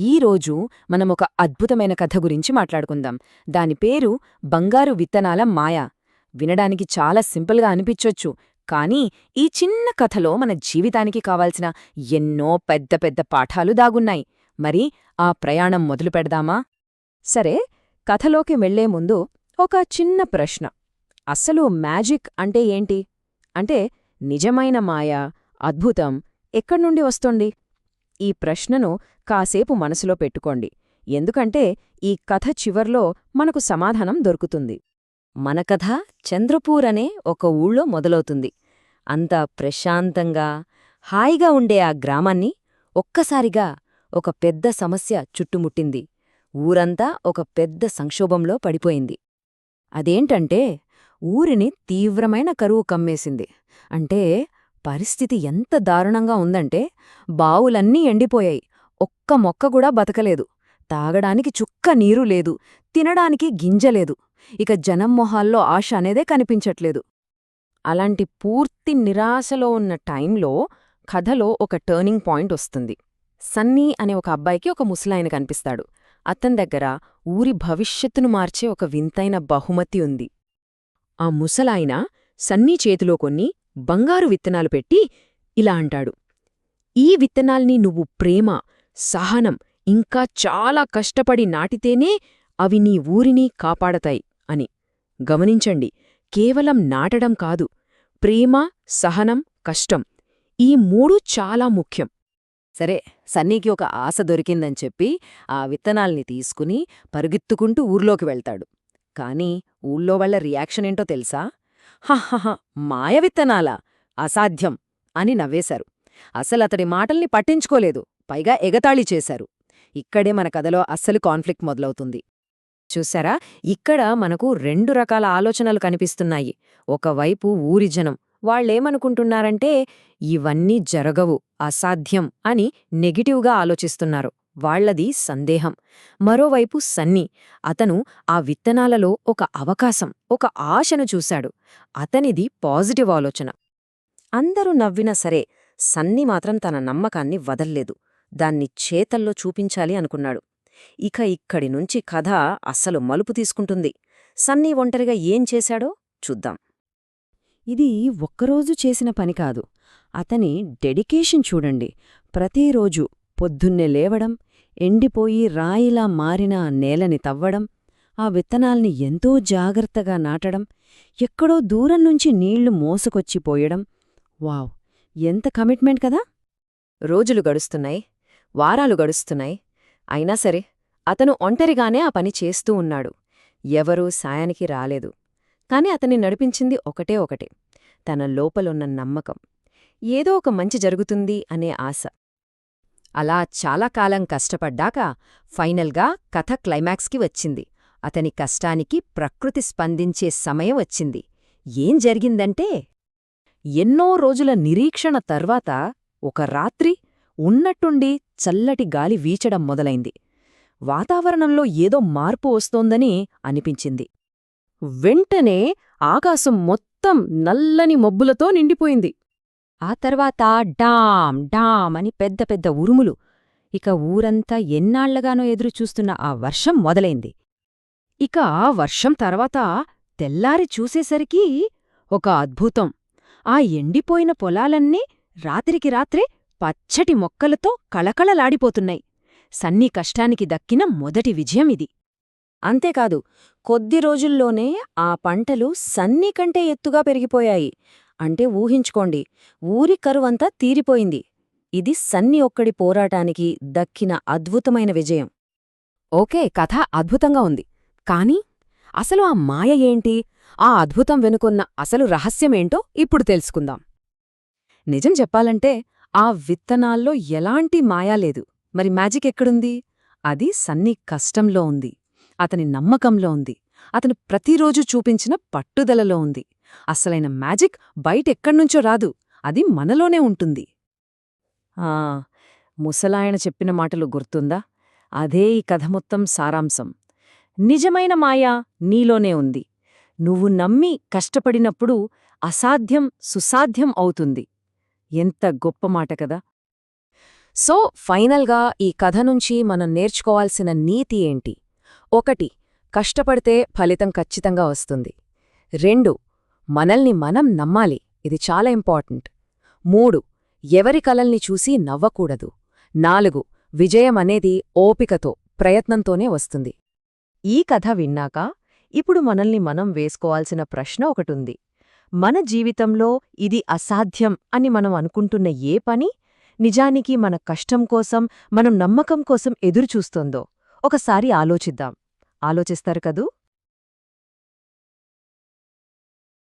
ఈరోజు మనం ఒక అద్భుతమైన కథ గురించి మాట్లాడుకుందాం. దాని పేరు బంగారు విత్తనాల మాయ. వినడానికి చాలా సింపుల్గా అనిపించొచ్చు కానీ ఈ చిన్న కథలో మన జీవితానికి కావాల్సిన ఎన్నో పెద్ద పెద్ద పాఠాలు దాగున్నాయి. మరి ఆ ప్రయాణం మొదలు పెడదామా? సరే కథలోకి వెళ్ళే ముందు ఒక చిన్న ప్రశ్న. అస్సలు మ్యాజిక్ అంటే ఏంటి? అంటే నిజమైన మాయ అద్భుతం ఎక్కడ్నుండి వస్తోంది? ఈ ప్రశ్నను కాసేపు మనసులో పెట్టుకోండి. ఎందుకంటే ఈ కథ చివర్లో మనకు సమాధానం దొరుకుతుంది. మన కథ చంద్రపూర్ అనే ఒక ఊళ్ళో మొదలవుతుంది. అంత ప్రశాంతంగా హాయిగా ఉండే ఆ గ్రామాన్ని ఒక్కసారిగా ఒక పెద్ద సమస్య చుట్టుముట్టింది. ఊరంతా ఒక పెద్ద సంక్షోభంలో పడిపోయింది. అదేంటంటే ఊరిని తీవ్రమైన కరువు కమ్మేసింది. అంటే పరిస్థితి ఎంత దారుణంగా ఉందంటే బావులన్నీ ఎండిపోయాయి. ఒక్క మొక్క కూడా బతకలేదు. తాగడానికి చుక్క నీరు లేదు. తినడానికి గింజలేదు ఇక జనం మొహాల్లో ఆశ అనేదే కనిపించట్లేదు. అలాంటి పూర్తి నిరాశలో ఉన్న టైంలో కథలో ఒక టర్నింగ్ పాయింట్ వస్తుంది. సన్నీ అనే ఒక అబ్బాయికి ఒక ముసలాయన కనిపిస్తాడు. అతని దగ్గర ఊరి భవిష్యత్తును మార్చే ఒక వింతైన బహుమతి ఉంది. ఆ ముసలాయన సన్నీ చేతిలో కొన్ని బంగారు విత్తనాలు పెట్టి ఇలా అంటాడు. ఈ విత్తనాల్ని నువ్వు ప్రేమ సహనం ఇంకా చాలా కష్టపడి నాటితేనే అవి నీ ఊరిని కాపాడతాయి అని. గమనించండి కేవలం నాటడం కాదు ప్రేమ సహనం కష్టం ఈ మూడు చాలా ముఖ్యం. సరే సన్నీకి ఒక ఆశ దొరికిందని చెప్పి ఆ విత్తనాల్ని తీసుకుని పరుగెత్తుకుంటూ ఊర్లోకి వెళ్తాడు. కాని ఊళ్ళో వాళ్ళ రియాక్షన్ ఏంటో తెలుసా? హహహ మాయ విత్తనాలా అసాధ్యం అని నవ్వేశారు. అసలతడి మాటల్ని పట్టించుకోలేదు. పైగా ఎగతాళి చేశారు. ఇక్కడే మన కథలో అస్సలు కాన్ఫ్లిక్ట్ మొదలవుతుంది. చూసారా ఇక్కడ మనకు రెండు రకాల ఆలోచనలు కనిపిస్తున్నాయి. ఒకవైపు ఊరి జనం. వాళ్ళేమనుకుంటున్నారంటే ఇవన్నీ జరగవు అసాధ్యం అని నెగిటివ్గా ఆలోచిస్తున్నారు. వాళ్ళది సందేహం. మరోవైపు సన్నీ అతను ఆ విత్తనాలలో ఒక అవకాశం ఒక ఆశను చూశాడు. అతనిది పాజిటివ్ ఆలోచన. అందరూ నవ్వినా సరే సన్నీ మాత్రం తన నమ్మకాన్ని వదల్లేదు. దాన్ని చేతల్లో చూపించాలి అనుకున్నాడు. ఇక ఇక్కడి నుంచి కథ అస్సలు మలుపు తీసుకుంటుంది. సన్నీ ఒంటరిగా ఏం చేశాడో చూద్దాం. ఇది ఒక్కరోజు చేసిన పని కాదు. అతని డెడికేషన్ చూడండి. ప్రతిరోజు పొద్దున్నే లేవడం ఎండిపోయి రాయిలా మారిన ఆ నేలని తవ్వడం ఆ విత్తనాల్ని ఎంతో జాగ్రత్తగా నాటడం ఎక్కడో దూరం నుంచి నీళ్ళు మోసుకొచ్చిపోయడం. వావ్! ఎంత కమిట్మెంట్ కదా! రోజులు గడుస్తున్నాయి వారాలు గడుస్తున్నాయి. అయినా సరే అతను ఒంటరిగానే ఆ పని చేస్తూ ఉన్నాడు. ఎవరూ సాయానికి రాలేదు. కాని అతన్ని నడిపించింది ఒకటే ఒకటే తన లోపలున్న నమ్మకం. ఏదో ఒక మంచి జరుగుతుంది అనే ఆశ. అలా చాలా కాలం కష్టపడ్డాక ఫైనల్గా కథ క్లైమాక్స్కి వచ్చింది. అతని కష్టానికి ప్రకృతి స్పందించే సమయం వచ్చింది. ఏం జరిగిందంటే ఎన్నో రోజుల నిరీక్షణ తర్వాత ఒక రాత్రి ఉన్నట్టుండి చల్లటి గాలి వీచడం మొదలైంది. వాతావరణంలో ఏదో మార్పు వస్తోందని అనిపించింది. వెంటనే ఆకాశం మొత్తం నల్లని మబ్బులతో నిండిపోయింది. ఆ తర్వాత డామ్ డామ్ అని పెద్ద పెద్ద ఉరుములు. ఇక ఊరంతా ఎన్నాళ్ళగానో ఎదురుచూస్తున్న ఆ వర్షం మొదలైంది. ఇక ఆ వర్షం తర్వాత తెల్లారి చూసేసరికి ఒక అద్భుతం. ఆ ఎండిపోయిన పొలాలన్నీ రాత్రికి రాత్రే పచ్చటి మొక్కలతో కళకళలాడిపోతున్నాయి. సన్నీ కష్టానికి దక్కిన మొదటి విజయం ఇది. అంతేకాదు కొద్ది రోజుల్లోనే ఆ పంటలు సన్నీ కంటే ఎత్తుగా పెరిగిపోయాయి. అంటే ఊహించుకోండి ఊరి కరువంతా తీరిపోయింది. ఇది సన్ని ఒక్కడి పోరాటానికి దక్కిన అద్భుతమైన విజయం. ఓకే కథ అద్భుతంగా ఉంది. కాని అసలు ఆ మాయ ఏంటి? ఆ అద్భుతం వెనుకొన్న అసలు రహస్యమేంటో ఇప్పుడు తెలుసుకుందాం. నిజం చెప్పాలంటే ఆ విత్తనాల్లో ఎలాంటి మాయా లేదు. మరి మ్యాజిక్ ఎక్కడుంది? అది సన్ని కష్టంలో ఉంది. అతని నమ్మకంలో ఉంది. అతను ప్రతిరోజు చూపించిన పట్టుదలలో ఉంది. అసలైన మ్యాజిక్ బయటెక్కడ్నుంచో రాదు. అది మనలోనే ఉంటుంది. ఆ ముసలాయన చెప్పిన మాటలు గుర్తుందా? అదే ఈ కథ మొత్తం సారాంశం. నిజమైన మాయా నీలోనే ఉంది. నువ్వు నమ్మి కష్టపడినప్పుడు అసాధ్యం సుసాధ్యం అవుతుంది. ఎంత గొప్ప మాట కదా! సో ఫైనల్గా ఈ కథ నుంచి మనం నేర్చుకోవాల్సిన నీతి ఏంటి? ఒకటి కష్టపడితే ఫలితం ఖచ్చితంగా వస్తుంది. రెండు మనల్ని మనం నమ్మాలి. ఇది చాలా ఇంపార్టెంట్. మూడు ఎవరి కలల్ని చూసి నవ్వకూడదు. నాలుగు విజయం అనేది ఓపికతో ప్రయత్నంతోనే వస్తుంది. ఈ కథ విన్నాక ఇప్పుడు మనల్ని మనం వేసుకోవాల్సిన ప్రశ్న ఒకటుంది. మన జీవితంలో ఇది అసాధ్యం అని మనం అనుకుంటున్న ఏ పని నిజానికి మన కష్టం కోసం మనం నమ్మకం కోసం ఎదురుచూస్తోందో ఒకసారి ఆలోచిద్దాం. ఆలోచిస్తారు కదూ?